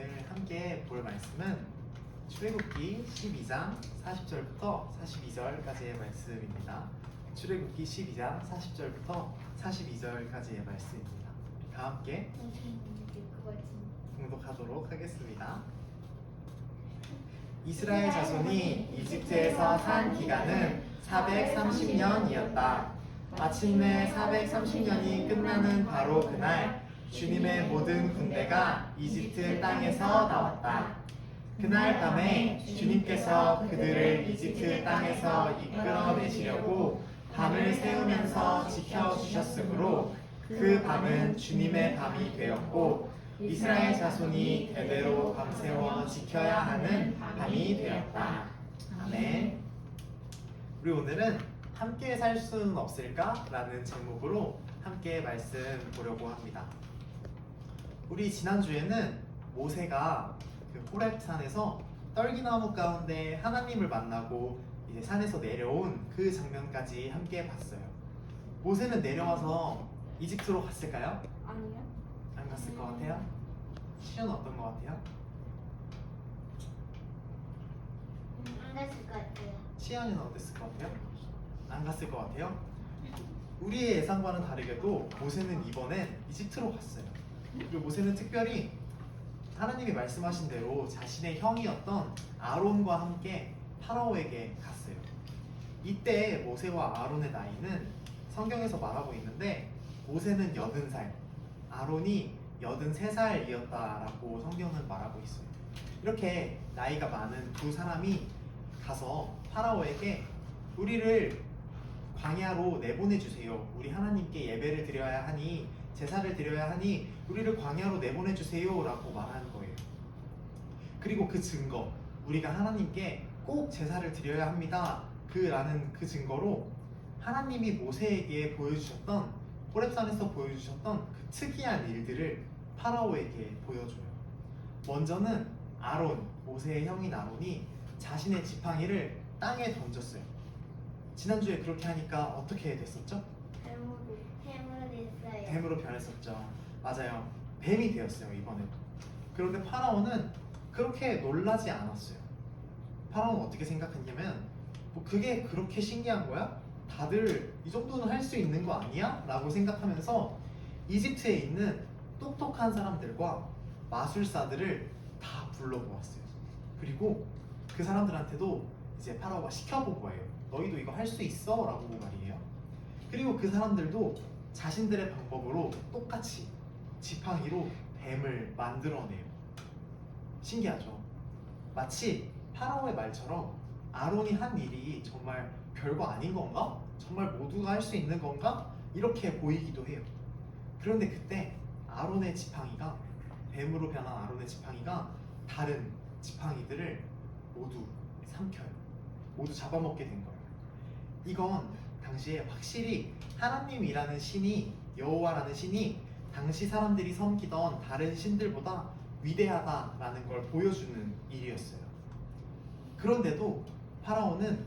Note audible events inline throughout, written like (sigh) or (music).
오늘 함께 볼 말씀은 출애굽기 12장 40절부터 42절까지의 말씀입니다. 출애굽기 12장 40절부터 42절까지의 말씀입니다. 다 함께 공독하도록 하겠습니다. 이스라엘 자손이 이집트에서 산 기간은 430년이었다. 마침내 430년이 끝나는 바로 그날 주님의 모든 군대가 이집트 땅에서 나왔다. 그날 밤에 주님께서 그들을 이집트 땅에서 이끌어내시려고 밤을 새우면서 지켜주셨으므로 그 밤은 주님의 밤이 되었고 이스라엘 자손이 대대로 밤새워 지켜야 하는 밤이 되었다. 아멘. 우리 오늘은 함께 살 수는 없을까라는 제목으로 함께 말씀 보려고 합니다. 우리 지난주에는 모세가 그 호렙산에서 떨기나무 가운데 하나님을 만나고 이제 산에서 내려온 그 장면까지 함께 봤어요. 모세는 내려와서 이집트로 갔을까요? 아니요. 안 갔을 것 같아요? 시연은 어떤 것 같아요? 안 갔을 것 같아요. 시연이는 어땠을 것 같아요? 안 갔을 것 같아요? 우리의 예상과는 다르게도 모세는 이번엔 이집트로 갔어요. 그리고 모세는 특별히 하나님이 말씀하신 대로 자신의 형이었던 아론과 함께 파라오에게 갔어요. 이때 모세와 아론의 나이는 성경에서 말하고 있는데 모세는 80살, 아론이 83살이었다라고 성경은 말하고 있어요. 이렇게 나이가 많은 두 사람이 가서 파라오에게 우리를 광야로 내보내 주세요. 우리 하나님께 예배를 드려야 하니 제사를 드려야 하니 우리를 광야로 내보내 주세요라고 말하는 거예요. 그리고 그 증거, 우리가 하나님께 꼭 제사를 드려야 합니다. 그라는 그 증거로 하나님이 모세에게 보여주셨던 호렙산에서 보여주셨던 그 특이한 일들을 파라오에게 보여줘요. 먼저는 아론, 모세의 형인 아론이 자신의 지팡이를 땅에 던졌어요. 지난주에 그렇게 하니까 어떻게 됐었죠? 뱀으로 뱀으로 됐어요. 뱀으로 변했었죠. 맞아요. 뱀이 되었어요, 이번에도. 그런데 파라오는 그렇게 놀라지 않았어요. 파라오는 어떻게 생각했냐면, 뭐 그게 그렇게 신기한 거야? 다들 이 정도는 할 수 있는 거 아니야? 라고 생각하면서 이집트에 있는 똑똑한 사람들과 마술사들을 다 불러모았어요. 그리고 그 사람들한테도 이제 파라오가 시켜본 거예요. 너희도 이거 할 수 있어? 라고 말이에요. 그리고 그 사람들도 자신들의 방법으로 똑같이 지팡이로 뱀을 만들어내요. 신기하죠? 마치 파라오의 말처럼 아론이 한 일이 정말 별거 아닌 건가? 정말 모두가 할 수 있는 건가? 이렇게 보이기도 해요. 그런데 그때 아론의 지팡이가 뱀으로 변한 아론의 지팡이가 다른 지팡이들을 모두 삼켜요. 모두 잡아먹게 된 거예요. 이건 당시에 확실히 하나님이라는 신이 여호와라는 신이 당시 사람들이 섬기던 다른 신들보다 위대하다라는 걸 보여주는 일이었어요. 그런데도 파라오는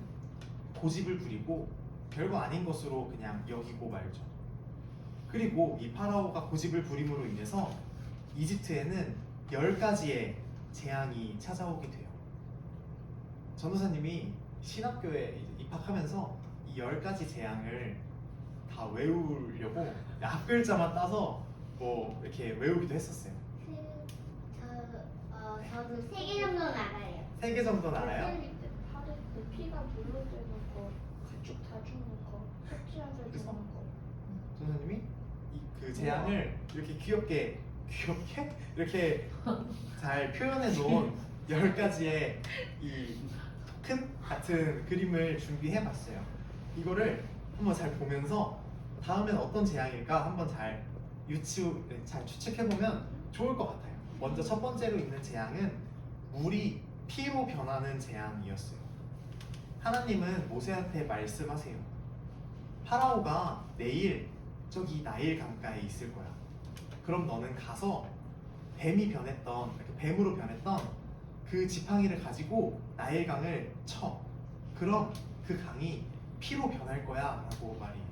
고집을 부리고 별거 아닌 것으로 그냥 여기고 말죠. 그리고 이 파라오가 고집을 부림으로 인해서 이집트에는 열 가지의 재앙이 찾아오게 돼요. 전도사님이 신학교에 입학하면서 이 열 가지 재앙을 다 외우려고 앞 글자만 따서 뭐 이렇게 외우기도 했었어요. 그, 저, 어, 저도 세 개 정도는 알아요. 세 개 정도는 알아요? 팔에 그 피가 물러드는 거, 가축 다 죽는 거, 섭취하게 되는 거. 전도사님이 이 그 재앙을 이렇게 귀엽게 귀엽게 이렇게 잘 표현해 놓은 (laughs) 열 가지의 이 토큰 같은 그림을 준비해 봤어요. 이거를 한번 잘 보면서 다음엔 어떤 재앙일까 한번 잘 유추 잘 추측해 보면 좋을 것 같아요. 먼저 첫 번째로 있는 재앙은 물이 피로 변하는 재앙이었어요. 하나님은 모세한테 말씀하세요. 파라오가 내일 저기 나일 강가에 있을 거야. 그럼 너는 가서 뱀이 변했던 이렇게 뱀으로 변했던 그 지팡이를 가지고 나일 강을 쳐. 그럼 그 강이 피로 변할 거야 라고 말이에요.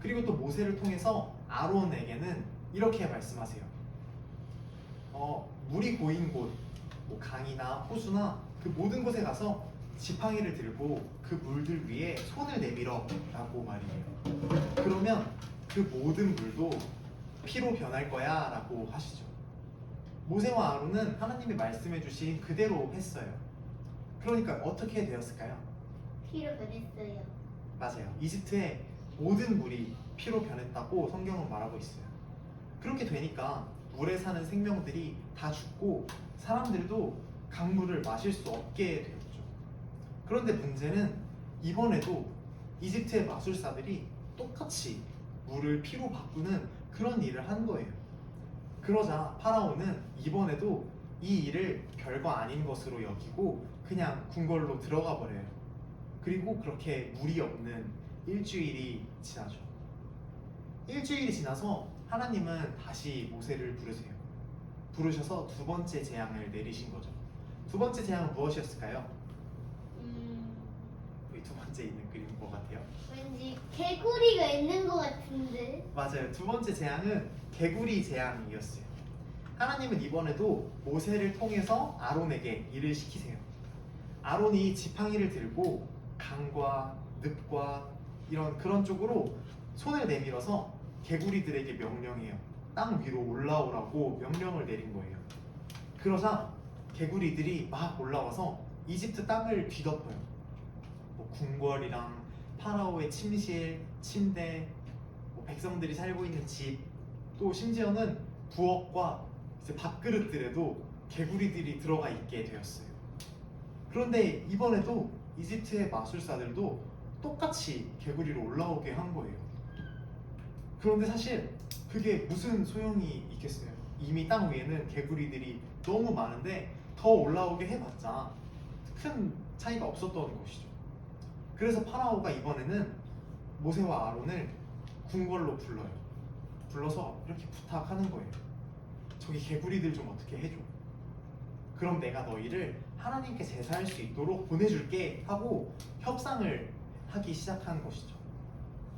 그리고 또 모세를 통해서 아론에게는 이렇게 말씀하세요. 어, 물이 고인 곳, 뭐 강이나 호수나 그 모든 곳에 가서 지팡이를 들고 그 물들 위에 손을 내밀어 라고 말이에요. 그러면 그 모든 물도 피로 변할 거야 라고 하시죠. 모세와 아론은 하나님이 말씀해 주신 그대로 했어요. 그러니까 어떻게 되었을까요? 피로 변했어요. 맞아요. 이집트의 모든 물이 피로 변했다고 성경은 말하고 있어요. 그렇게 되니까 물에 사는 생명들이 다 죽고 사람들도 강물을 마실 수 없게 되었죠. 그런데 문제는 이번에도 이집트의 마술사들이 똑같이 물을 피로 바꾸는 그런 일을 한 거예요. 그러자 파라오는 이번에도 이 일을 별거 아닌 것으로 여기고 그냥 궁궐로 들어가 버려요. 그리고 그렇게 물이 없는 일주일이 지나죠. 일주일이 지나서 하나님은 다시 모세를 부르세요. 부르셔서 두 번째 재앙을 내리신 거죠. 두 번째 재앙은 무엇이었을까요? 음, 두 번째 있는 그림 뭐 같아요? 왠지 개구리가 있는 것 같은데. 맞아요. 두 번째 재앙은 개구리 재앙이었어요. 하나님은 이번에도 모세를 통해서 아론에게 일을 시키세요. 아론이 지팡이를 들고 강과 늪과 이런 그런 쪽으로 손을 내밀어서 개구리들에게 명령해요. 땅 위로 올라오라고 명령을 내린 거예요. 그러자 개구리들이 막 올라와서 이집트 땅을 뒤덮어요. 뭐 궁궐이랑 파라오의 침실, 침대, 뭐 백성들이 살고 있는 집, 또 심지어는 부엌과 이제 밥그릇들에도 개구리들이 들어가 있게 되었어요. 그런데 이번에도 이집트의 마술사들도 똑같이 개구리로 올라오게 한 거예요. 그런데 사실 그게 무슨 소용이 있겠어요? 이미 땅 위에는 개구리들이 너무 많은데 더 올라오게 해봤자 큰 차이가 없었던 것이죠. 그래서 파라오가 이번에는 모세와 아론을 궁궐로 불러요. 불러서 이렇게 부탁하는 거예요. 저기 개구리들 좀 어떻게 해줘. 그럼 내가 너희를 하나님께 제사할 수 있도록 보내줄게 하고 협상을 하기 시작한 것이죠.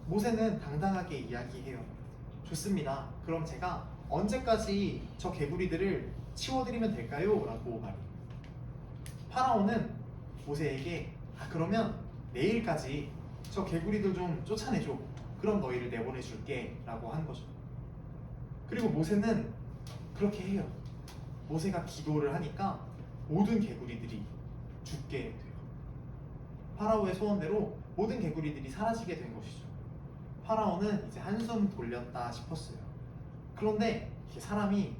모세는 당당하게 이야기해요. 좋습니다. 그럼 제가 언제까지 저 개구리들을 치워드리면 될까요? 라고 말해요. 파라오는 모세에게 아 그러면 내일까지 저 개구리들 좀 쫓아내줘. 그럼 너희를 내보내줄게 라고 한 거죠. 그리고 모세는 그렇게 해요. 모세가 기도를 하니까 모든 개구리들이 죽게 돼요. 파라오의 소원대로 모든 개구리들이 사라지게 된 것이죠. 파라오는 이제 한숨 돌렸다 싶었어요. 그런데 사람이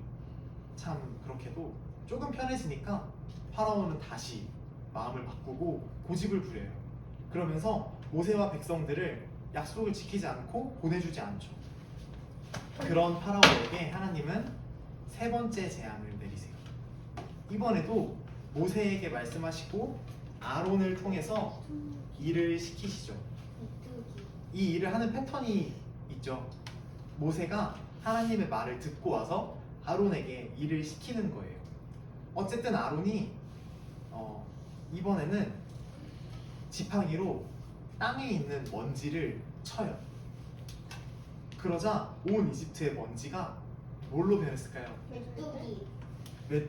참 그렇게도 조금 편해지니까 파라오는 다시 마음을 바꾸고 고집을 부려요. 그러면서 모세와 백성들을 약속을 지키지 않고 보내주지 않죠. 그런 파라오에게 하나님은 세 번째 재앙을 내리세요. 이번에도 모세에게 말씀하시고 아론을 통해서 일을 시키시죠. 이 일을 하는 패턴이 있죠. 모세가 하나님의 말을 듣고 와서 아론에게 일을 시키는 거예요. 어쨌든 아론이 어, 이번에는 지팡이로 땅에 있는 먼지를 쳐요. 그러자 온 이집트의 먼지가 뭘로 변했을까요? 메뚜기. 메,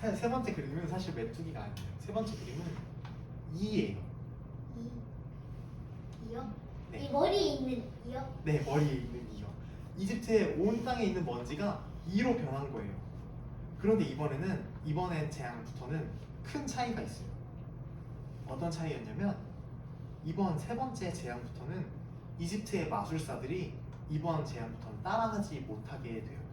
세, 세 번째 그림은 사실 메뚜기가 아니에요. 세 번째 그림은 이예요. 이. 이요? 네. 이 머리에 있는 이요? 네, 머리에 있는 이요. 이집트의 온 땅에 있는 먼지가 이로 변한 거예요. 그런데 이번에는 이번엔 재앙부터는 큰 차이가 있어요. 어떤 차이였냐면 이번 세 번째 재앙부터는 이집트의 마술사들이 이번 재앙부터는 따라가지 못하게 돼요.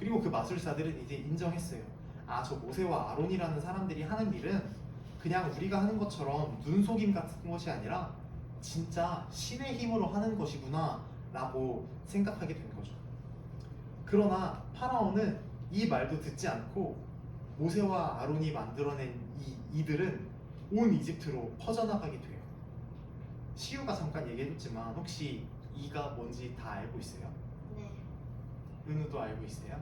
그리고 그 마술사들은 이제 인정했어요. 아, 저 모세와 아론이라는 사람들이 하는 일은 그냥 우리가 하는 것처럼 눈속임 같은 것이 아니라 진짜 신의 힘으로 하는 것이구나 라고 생각하게 된 거죠. 그러나 파라오는 이 말도 듣지 않고 모세와 아론이 만들어낸 이 이들은 온 이집트로 퍼져나가게 돼요. 시우가 잠깐 얘기해줬지만 혹시 이가 뭔지 다 알고 있어요? 네. 은우도 알고 있어요?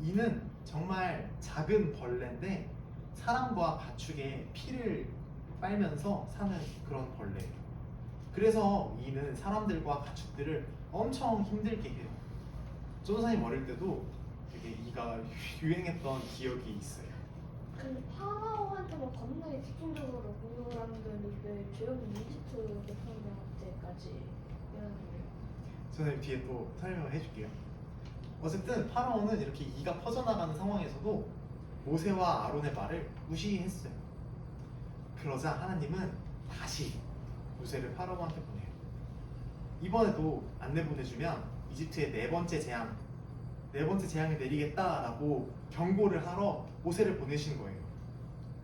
이는 정말 작은 벌레인데 사람과 가축의 피를 빨면서 사는 그런 벌레예요. 그래서 이는 사람들과 가축들을 엄청 힘들게 해요. 조선사님 어릴 때도 되게 이게 이가 유행했던 기억이 있어요. 근데 파라오한테만 겁나게 집중적으로 공격을 하는데 왜 죄업은 이집트 대통령한테까지 이러는데요? 저는 뒤에 또 설명을 해줄게요. 어쨌든 파라오는 이렇게 이가 퍼져나가는 상황에서도 모세와 아론의 말을 무시했어요. 그러자 하나님은 다시 모세를 파라오한테 보내요. 이번에도 안 내 보내주면 이집트의 네 번째 재앙, 네 번째 재앙을 내리겠다라고 경고를 하러 모세를 보내신 거예요.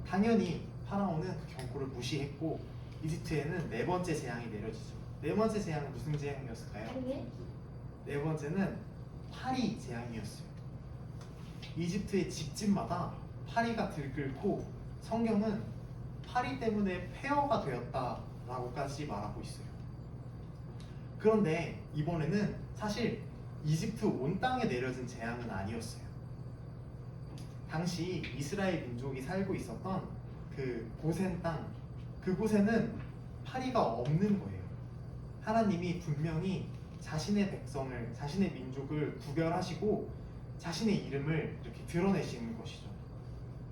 당연히 파라오는 그 경고를 무시했고 이집트에는 네 번째 재앙이 내려지죠. 네 번째 재앙은 무슨 재앙이었을까요? 그게 네 번째는 파리 재앙이었어요. 이집트의 집집마다 파리가 들끓고 성경은 파리 때문에 폐허가 되었다라고까지 말하고 있어요. 그런데 이번에는 사실 이집트 온 땅에 내려진 재앙은 아니었어요. 당시 이스라엘 민족이 살고 있었던 그 고센 땅, 그곳에는 파리가 없는 거예요. 하나님이 분명히 자신의 백성을, 자신의 민족을 구별하시고 자신의 이름을 이렇게 드러내시는 것이죠.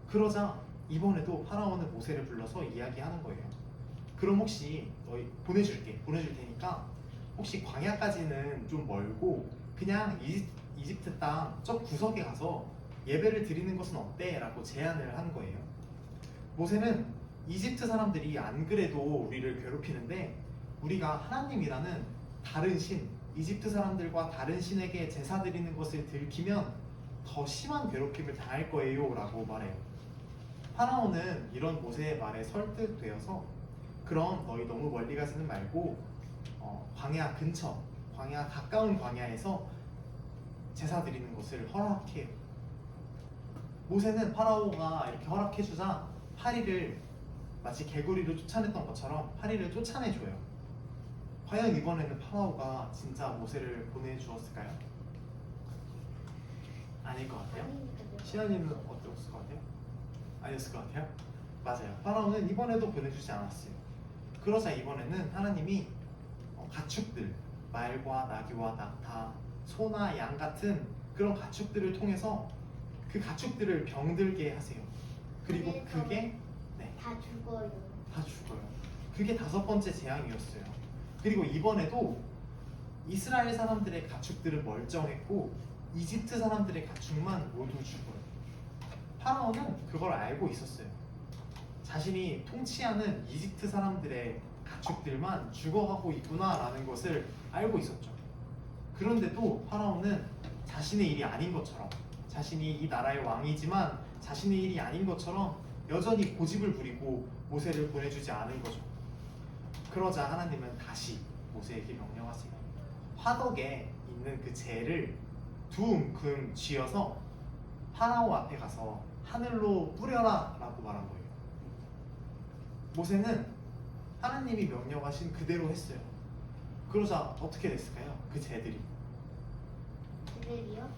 그러자 이번에도 파라오는 모세를 불러서 이야기하는 거예요. 그럼 혹시 너희 보내줄게, 보내줄 테니까 혹시 광야까지는 좀 멀고 그냥 이집, 이집트 땅 저 구석에 가서 예배를 드리는 것은 어때? 라고 제안을 한 거예요. 모세는 이집트 사람들이 안 그래도 우리를 괴롭히는데 우리가 하나님이라는 다른 신, 이집트 사람들과 다른 신에게 제사 드리는 것을 들키면 더 심한 괴롭힘을 당할 거예요 라고 말해요. 파라오는 이런 모세의 말에 설득되어서 그럼 너희 너무 멀리 가지는 말고 어, 광야 근처, 광야 가까운 광야에서 제사 드리는 것을 허락해요. 모세는 파라오가 이렇게 허락해주자 파리를 마치 개구리를 쫓아냈던 것처럼 파리를 쫓아내줘요. 과연 이번에는 파라오가 진짜 모세를 보내주었을까요? 아닐 것 같아요. 시아님은 어땠을 것 같아요? 아니었을 것 같아요? 맞아요. 파라오는 이번에도 보내주지 않았어요. 그러자 이번에는 하나님이 어, 가축들, 말과 나귀와 낙타, 소나 양 같은 그런 가축들을 통해서 그 가축들을 병들게 하세요. 그리고 그게 네, 다 죽어요. 다 죽어요. 그게 다섯 번째 재앙이었어요. 그리고 이번에도 이스라엘 사람들의 가축들은 멀쩡했고 이집트 사람들의 가축만 모두 죽어요. 파라오는 그걸 알고 있었어요. 자신이 통치하는 이집트 사람들의 가축들만 죽어가고 있구나라는 것을 알고 있었죠. 그런데도 파라오는 자신의 일이 아닌 것처럼 자신이 이 나라의 왕이지만 자신의 일이 아닌 것처럼 여전히 고집을 부리고 모세를 보내주지 않은 거죠. 그러자 하나님은 다시 모세에게 명령하세요. 화덕에 있는 그 재를 두 움큼 쥐어서 파라오 앞에 가서 하늘로 뿌려라 라고 말한 거예요. 모세는 하나님이 명령하신 그대로 했어요. 그러자 어떻게 됐을까요? 그 재들이. 그들이요?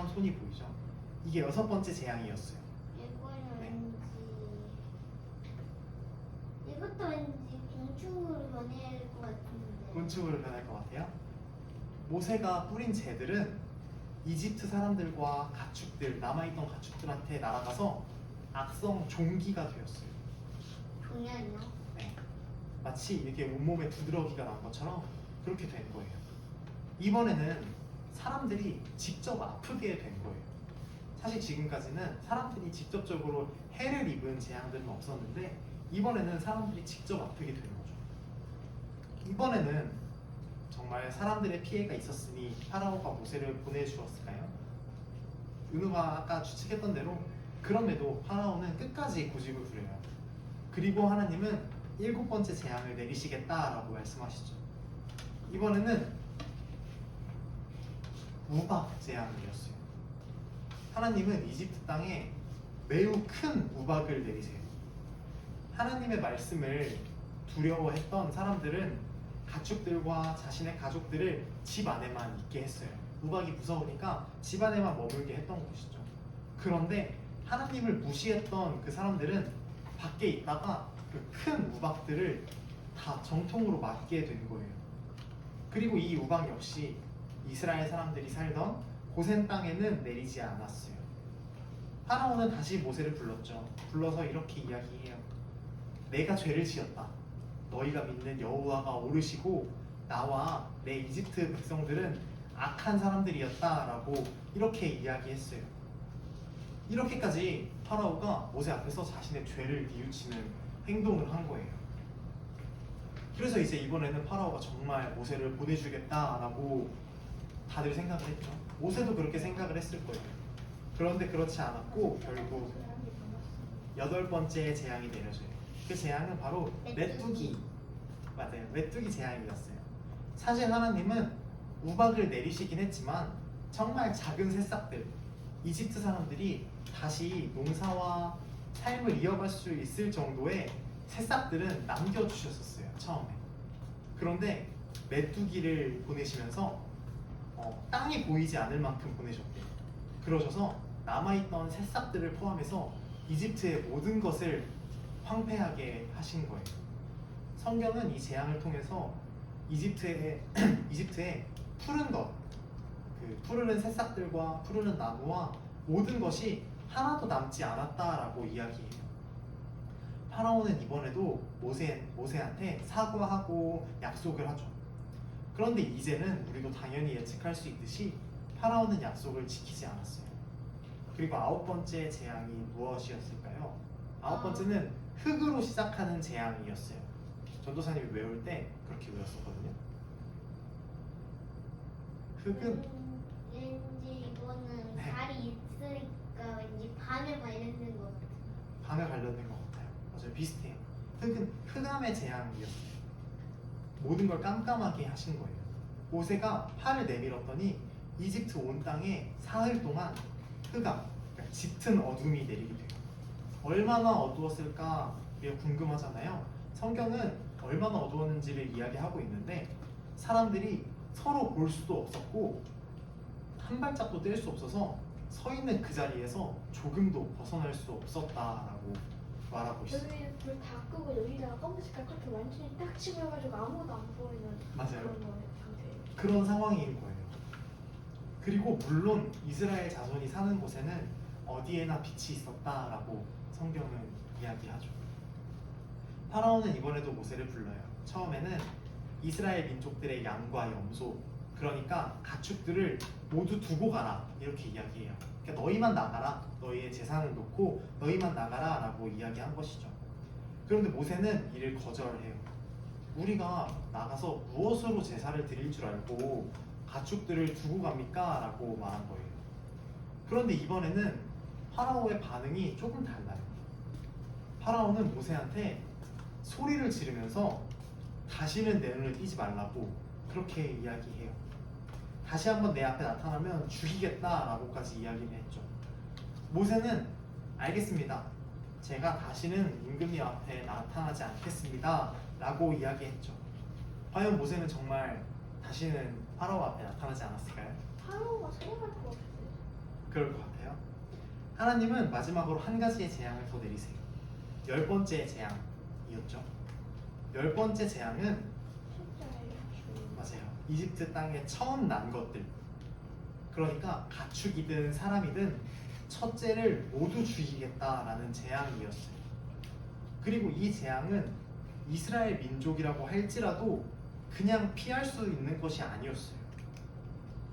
사람 손이 보이죠? 이게 여섯 번째 재앙이었어요. 이거는 네. 왠지 이것도 왠지 곤충으로 변해야 할것 같은데. 곤충으로 변할 것 같아요. 모세가 뿌린 재들은 이집트 사람들과 가축들 남아있던 가축들한테 날아가서 악성 종기가 되었어요. 종양이요? 네. 마치 이렇게 온몸에 두드러기가 난 것처럼 그렇게 된 거예요. 이번에는 사람들이 직접 아프게 된 거예요. 사실 지금까지는 사람들이 직접적으로 해를 입은 재앙들은 없었는데 이번에는 사람들이 직접 아프게 된 거죠. 이번에는 정말 사람들의 피해가 있었으니 파라오가 모세를 보내주었을까요? 은우가 아까 추측했던 대로 그럼에도 파라오는 끝까지 고집을 부려요. 그리고 하나님은 일곱 번째 재앙을 내리시겠다라고 말씀하시죠. 이번에는 우박 재앙이었어요. 하나님은 이집트 땅에 매우 큰 우박을 내리세요. 하나님의 말씀을 두려워했던 사람들은 가축들과 자신의 가족들을 집 안에만 있게 했어요. 우박이 무서우니까 집 안에만 머물게 했던 것이죠. 그런데 하나님을 무시했던 그 사람들은 밖에 있다가 그 큰 우박들을 다 정통으로 맡게 된 거예요. 그리고 이 우방 역시 이스라엘 사람들이 살던 고센 땅에는 내리지 않았어요. 파라오는 다시 모세를 불렀죠. 불러서 이렇게 이야기해요. 내가 죄를 지었다. 너희가 믿는 여호와가 오르시고 나와 내 이집트 백성들은 악한 사람들이었다라고 이렇게 이야기했어요. 이렇게까지 파라오가 모세 앞에서 자신의 죄를 뉘우치는 행동을 한 거예요. 그래서 이제 이번에는 파라오가 정말 모세를 보내주겠다라고 다들 생각을 했죠. 모세도 그렇게 생각을 했을 거예요. 그런데 그렇지 않았고 결국 여덟 번째 재앙이 내려져요. 그 재앙은 바로 메뚜기 맞아요. 메뚜기 재앙이었어요. 사실 하나님은 우박을 내리시긴 했지만 정말 작은 새싹들 이집트 사람들이 다시 농사와 삶을 이어갈 수 있을 정도의 새싹들은 남겨주셨었어요 처음에. 그런데 메뚜기를 보내시면서 어, 땅이 보이지 않을 만큼 보내셨대요. 그러셔서 남아있던 새싹들을 포함해서 이집트의 모든 것을 황폐하게 하신 거예요. 성경은 이 재앙을 통해서 이집트의 (clears throat) 이집트의 푸른 것, 그 푸르른 새싹들과 푸르른 나무와 모든 것이 하나도 남지 않았다라고 이야기해요. 파라오는 이번에도 모세 모세한테 사과하고 약속을 하죠. 그런데 이제는 우리도 당연히 예측할 수 있듯이 파라오는 약속을 지키지 않았어요. 그리고 아홉 번째 재앙이 무엇이었을까요? 아홉 번째는 흙으로 시작하는 재앙이었어요. 전도사님이 외울 때 그렇게 외웠었거든요. 흙은 음, 왠지 이거는 네. 발이 있으니까 왠지 밤에 관련된 것 같아. 밤에 관련된 것 같아요. 맞아요. 비슷해요. 흙은 흑암의 재앙이었어요. 모든 걸 깜깜하게 하신 거예요. 모세가 팔을 내밀었더니 이집트 온 땅에 사흘 동안 흑암, 그러니까 짙은 어둠이 내리게 돼요. 얼마나 어두웠을까 궁금하잖아요. 성경은 얼마나 어두웠는지를 이야기하고 있는데 사람들이 서로 볼 수도 없었고 한 발짝도 뗄 수 없어서 서 있는 그 자리에서 조금도 벗어날 수 없었다라고 말하고 있어요. 여기 불다 끄고 여기다가 검은 색깔 커튼 완전히 딱 집어가지고 아무도 안 보이는 맞아요. 그런 거예요. 그런 상황인 거예요. 그리고 물론 이스라엘 자손이 사는 곳에는 어디에나 빛이 있었다라고 성경은 이야기하죠. 파라오는 이번에도 모세를 불러요. 처음에는 이스라엘 민족들의 양과 염소, 그러니까 가축들을 모두 두고 가라 이렇게 이야기해요. 그러니까 너희만 나가라, 너희의 재산을 놓고 너희만 나가라라고 이야기한 것이죠. 그런데 모세는 이를 거절해요. 우리가 나가서 무엇으로 제사를 드릴 줄 알고 가축들을 두고 갑니까? 라고 말한 거예요. 그런데 이번에는 파라오의 반응이 조금 달라요. 파라오는 모세한테 소리를 지르면서 다시는 내 눈을 띄지 말라고 그렇게 이야기해요. 다시 한번 내 앞에 나타나면 죽이겠다라고까지 이야기를 했죠. 모세는 알겠습니다. 제가 다시는 임금님 앞에 나타나지 않겠습니다. 라고 이야기했죠. 과연 모세는 정말 다시는 파라오 앞에 나타나지 않았을까요? 파로가 사용할 것 같아요. 그럴 것 같아요. 하나님은 마지막으로 한 가지의 재앙을 더 내리세요. 열 번째 재앙이었죠. 열 번째 재앙은. 이집트 땅에 처음 난 것들. 그러니까 가축이든 사람이든 첫째를 모두 죽이겠다라는 재앙이었어요. 그리고 이 재앙은 이스라엘 민족이라고 할지라도 그냥 피할 수 있는 것이 아니었어요.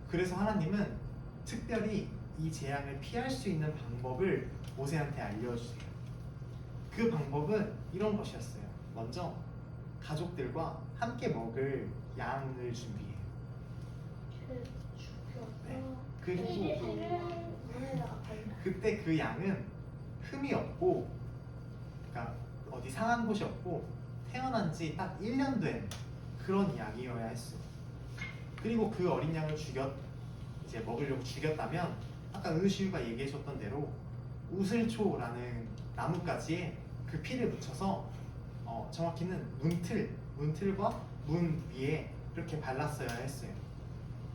그래서 하나님은 특별히 이 재앙을 피할 수 있는 방법을 모세한테 알려주세요. 그 방법은 이런 것이었어요. 먼저 가족들과 함께 먹을 양을 준비해요. 그. 네. 어, 그리고 피를 물에다가 발라. 그때 그 양은 흠이 없고, 그러니까 어디 상한 곳이 없고 태어난 지 딱 1년 된 그런 양이어야 했어요. 그리고 그 어린 양을 죽였 이제 먹으려고 죽였다면 아까 은우씨가 얘기해줬던 대로 우슬초라는 나뭇가지에 그 피를 묻혀서 어, 정확히는 문틀 문틀과 문 위에 이렇게 발랐어야 했어요.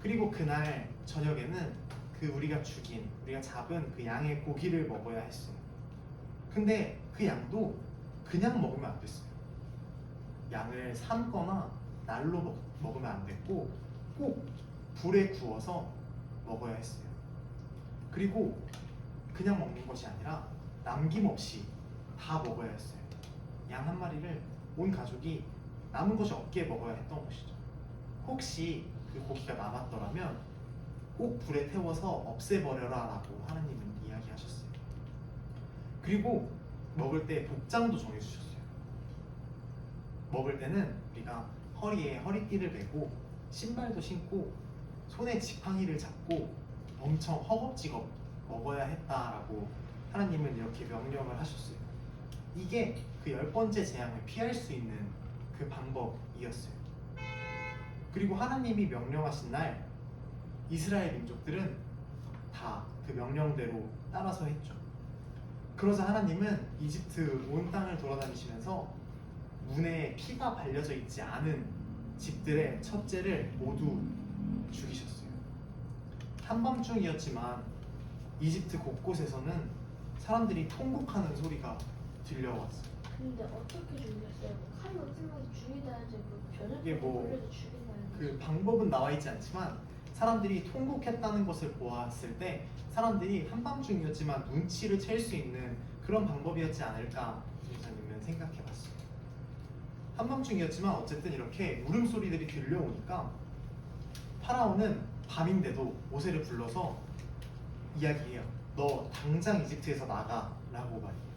그리고 그날 저녁에는 그 우리가 죽인 우리가 잡은 그 양의 고기를 먹어야 했어요. 근데 그 양도 그냥 먹으면 안 됐어요. 양을 삶거나 날로 먹, 먹으면 안 됐고 꼭 불에 구워서 먹어야 했어요. 그리고 그냥 먹는 것이 아니라 남김없이 다 먹어야 했어요. 양 한 마리를 온 가족이 남은 것이 없게 먹어야 했던 것이죠. 혹시 그 고기가 남았더라면 꼭 불에 태워서 없애버려라라고 하나님은 이야기하셨어요. 그리고 먹을 때 복장도 정해주셨어요. 먹을 때는 우리가 허리에 허리띠를 메고 신발도 신고 손에 지팡이를 잡고 엄청 허겁지겁 먹어야 했다라고 하나님은 이렇게 명령을 하셨어요. 이게 그 열 번째 재앙을 피할 수 있는 그 방법이었어요. 그리고 하나님이 명령하신 날 이스라엘 민족들은 다 그 명령대로 따라서 했죠. 그러자 하나님은 이집트 온 땅을 돌아다니시면서 문에 피가 발려져 있지 않은 집들의 첫째를 모두 죽이셨어요. 한밤중이었지만 이집트 곳곳에서는 사람들이 통곡하는 소리가 들려왔어요. 근데 어떻게 죽였어요? 칼로 찔러서 죽이다야지 뭐 변을 이게 뭐 돌려서 죽이나요? 그 방법은 나와 있지 않지만 사람들이 통곡했다는 것을 보았을 때 사람들이 한밤중이었지만 눈치를 챌 수 있는 그런 방법이었지 않을까 기자님은 생각해봤어요. 한밤중이었지만 어쨌든 이렇게 울음소리들이 들려오니까 파라오는 밤인데도 모세를 불러서 이야기해요. 너 당장 이집트에서 나가라고 말해요.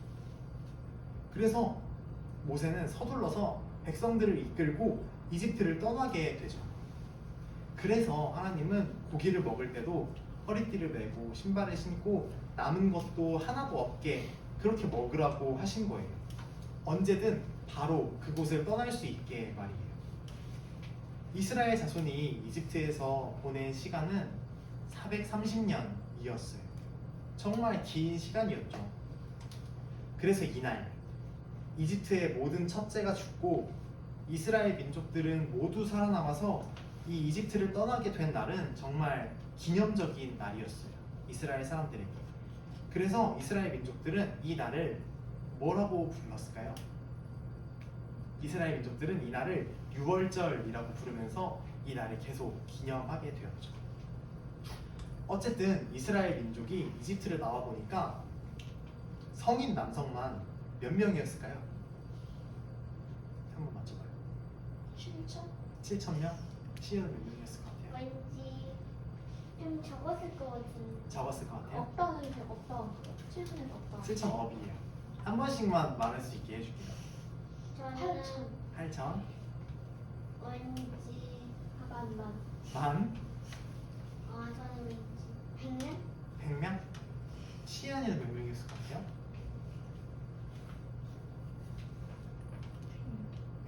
그래서 모세는 서둘러서 백성들을 이끌고 이집트를 떠나게 되죠. 그래서 하나님은 고기를 먹을 때도 허리띠를 메고 신발을 신고 남은 것도 하나도 없게 그렇게 먹으라고 하신 거예요. 언제든 바로 그곳을 떠날 수 있게 말이에요. 이스라엘 자손이 이집트에서 보낸 시간은 430년이었어요. 정말 긴 시간이었죠. 그래서 이날 이집트의 모든 첫째가 죽고 이스라엘 민족들은 모두 살아남아서 이 이집트를 떠나게 된 날은 정말 기념적인 날이었어요. 이스라엘 사람들에게. 그래서 이스라엘 민족들은 이 날을 뭐라고 불렀을까요? 이스라엘 민족들은 이 날을 유월절이라고 부르면서 이 날을 계속 기념하게 되었죠. 어쨌든 이스라엘 민족이 이집트를 나와 보니까 성인 남성만 몇 명이었을까요? 한번 맞춰봐요. 7천? 7천 명? 시연은 몇 명이었을 것 같아요? 왠지 좀 적었을 것 같은데. 적었을 것 같아요? 없다고 해서 없다. 7천에서 없다. 7천 업이에요. 한 번씩만 말할 수 있게 해줄게요. 저는 8천, 왠지 반반. 만, 아 저는 왠지 백년? 100명? 시연이는 몇 명이었을 것 같아요?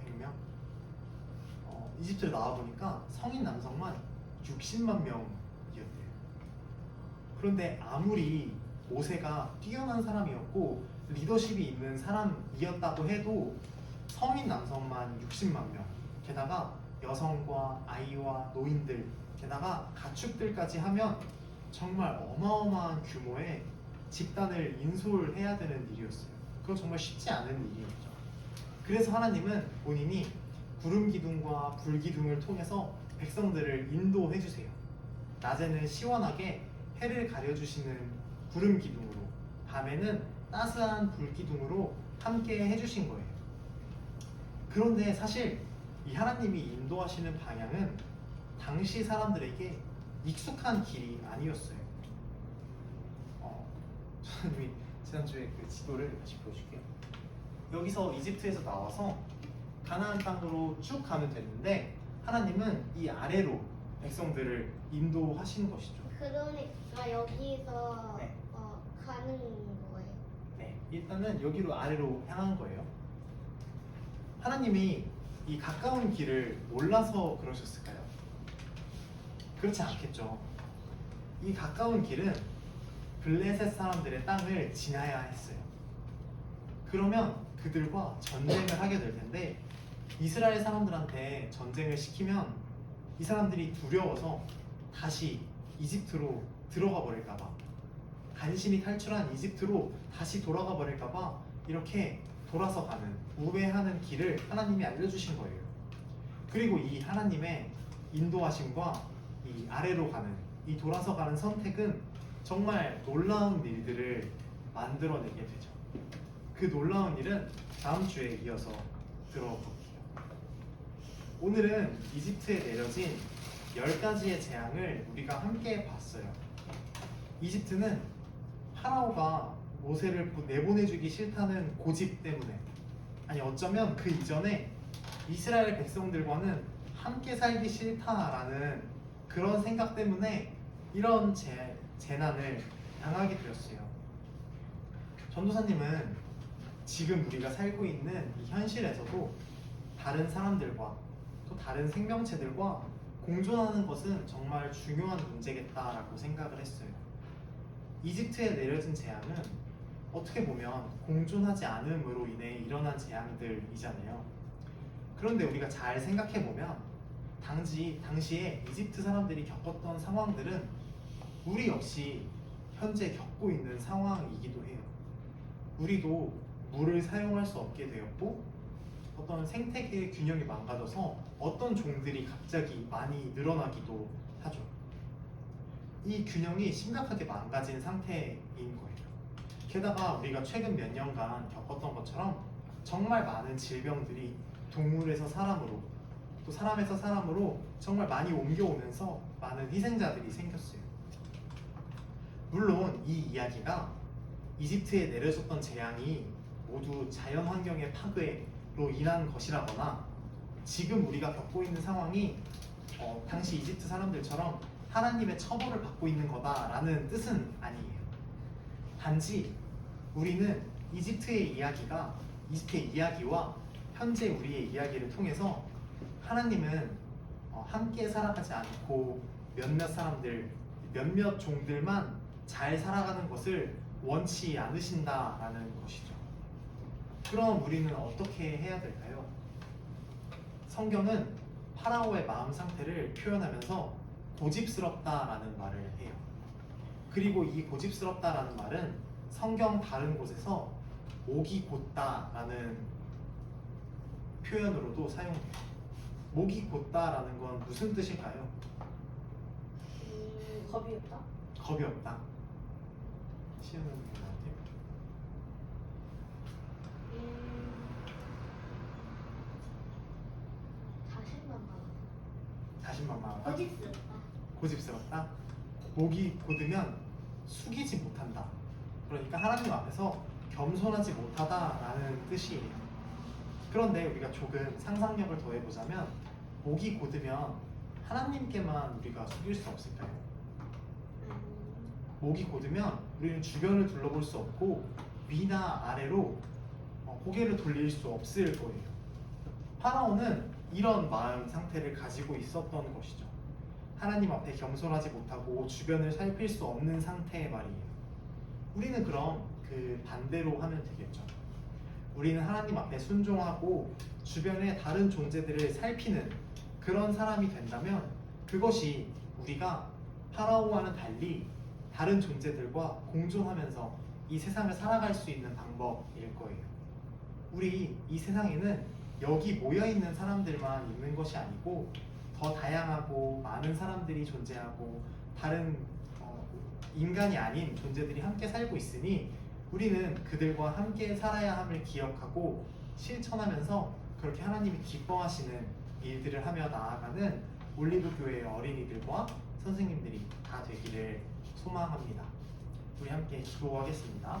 100명? 어, 이집트를 나와보니까 성인 남성만 60만 명이었대요. 그런데 아무리 모세가 뛰어난 사람이었고 리더십이 있는 사람이었다고 해도 성인 남성만 60만 명, 게다가 여성과 아이와 노인들, 게다가 가축들까지 하면 정말 어마어마한 규모의 집단을 인솔해야 되는 일이었어요. 그건 정말 쉽지 않은 일이었죠. 그래서 하나님은 본인이 구름 기둥과 불 기둥을 통해서 백성들을 인도해 주세요. 낮에는 시원하게 해를 가려 주시는 구름 기둥으로, 밤에는 따스한 불 기둥으로 함께 해 주신 거예요. 그런데 사실 이 하나님이 인도하시는 방향은 당시 사람들에게 익숙한 길이 아니었어요. 어, 저는 지난주에 그 지도를 다시 보여줄게요. 여기서 이집트에서 나와서 가나안 땅으로 쭉 가면 되는데 하나님은 이 아래로 백성들을 인도하시는 것이죠. 그러니까 여기서 네. 어, 가는 거예요. 네, 일단은 여기로 아래로 향한 거예요. 하나님이 이 가까운 길을 몰라서 그러셨을까요? 그렇지 않겠죠. 이 가까운 길은 블레셋 사람들의 땅을 지나야 했어요. 그러면 그들과 전쟁을 하게 될 텐데 이스라엘 사람들한테 전쟁을 시키면 이 사람들이 두려워서 다시 이집트로 들어가 버릴까봐 간신히 탈출한 이집트로 다시 돌아가 버릴까봐 이렇게 돌아서 가는 우회하는 길을 하나님이 알려주신 거예요. 그리고 이 하나님의 인도하심과 이 아래로 가는 이 돌아서 가는 선택은 정말 놀라운 일들을 만들어내게 되죠. 그 놀라운 일은 다음 주에 이어서 들어볼게요. 오늘은 이집트에 내려진 10가지의 재앙을 우리가 함께 봤어요. 이집트는 파라오가 모세를 보- 내보내주기 싫다는 고집 때문에 아니 어쩌면 그 이전에 이스라엘 백성들과는 함께 살기 싫다라는 그런 생각 때문에 이런 재, 재난을 당하게 되었어요. 전도사님은 지금 우리가 살고 있는 이 현실에서도 다른 사람들과 또 다른 생명체들과 공존하는 것은 정말 중요한 문제겠다라고 생각을 했어요. 이집트에 내려진 재앙은 어떻게 보면 공존하지 않음으로 인해 일어난 재앙들이잖아요. 그런데 우리가 잘 생각해 보면 당시 당시에 이집트 사람들이 겪었던 상황들은 우리 역시 현재 겪고 있는 상황이기도 해요. 우리도 물을 사용할 수 없게 되었고 어떤 생태계의 균형이 망가져서 어떤 종들이 갑자기 많이 늘어나기도 하죠. 이 균형이 심각하게 망가진 상태인 거예요. 게다가 우리가 최근 몇 년간 겪었던 것처럼 정말 많은 질병들이 동물에서 사람으로 또 사람에서 사람으로 정말 많이 옮겨오면서 많은 희생자들이 생겼어요. 물론 이 이야기가 이집트에 내려졌던 재앙이 모두 자연 환경의 파괴로 인한 것이라거나 지금 우리가 겪고 있는 상황이 어, 당시 이집트 사람들처럼 하나님의 처벌을 받고 있는 거다라는 뜻은 아니에요. 단지 우리는 이집트의 이야기가 이집트의 이야기와 현재 우리의 이야기를 통해서 하나님은 어, 함께 살아가지 않고 몇몇 사람들, 몇몇 종들만 잘 살아가는 것을 원치 않으신다라는 것이죠. 그럼 우리는 어떻게 해야 될까요? 성경은 파라오의 마음 상태를 표현하면서 고집스럽다라는 말을 해요. 그리고 이 고집스럽다라는 말은 성경 다른 곳에서 목이 곧다라는 표현으로도 사용돼요. 목이 곧다라는 건 무슨 뜻일까요? 음, 겁이 없다? 겁이 없다. 시연은 누구한테? 음, 자신만만. 자신만만하다. 고집스럽다. 고집스럽다. 목이 곧으면 숙이지 못한다. 그러니까 하나님 앞에서 겸손하지 못하다라는 뜻이에요. 그런데 우리가 조금 상상력을 더해보자면 목이 곧으면 하나님께만 우리가 숙일 수 없을까요? 음, 목이 곧으면 우리는 주변을 둘러볼 수 없고 위나 아래로 어, 고개를 돌릴 수 없을 거예요. 파라오는 이런 마음 상태를 가지고 있었던 것이죠. 하나님 앞에 겸손하지 못하고 주변을 살필 수 없는 상태의 말이에요. 우리는 그럼 그 반대로 하면 되겠죠. 우리는 하나님 앞에 순종하고 주변의 다른 존재들을 살피는 그런 사람이 된다면 그것이 우리가 파라오와는 달리 다른 존재들과 공존하면서 이 세상을 살아갈 수 있는 방법일 거예요. 우리 이 세상에는 여기 모여 있는 사람들만 있는 것이 아니고 더 다양하고 많은 사람들이 존재하고 다른 어, 인간이 아닌 존재들이 함께 살고 있으니 우리는 그들과 함께 살아야 함을 기억하고 실천하면서 그렇게 하나님이 기뻐하시는 일들을 하며 나아가는 올리브 교회의 어린이들과 선생님들이 다 되기를 소망합니다. 우리 함께 기도하겠습니다.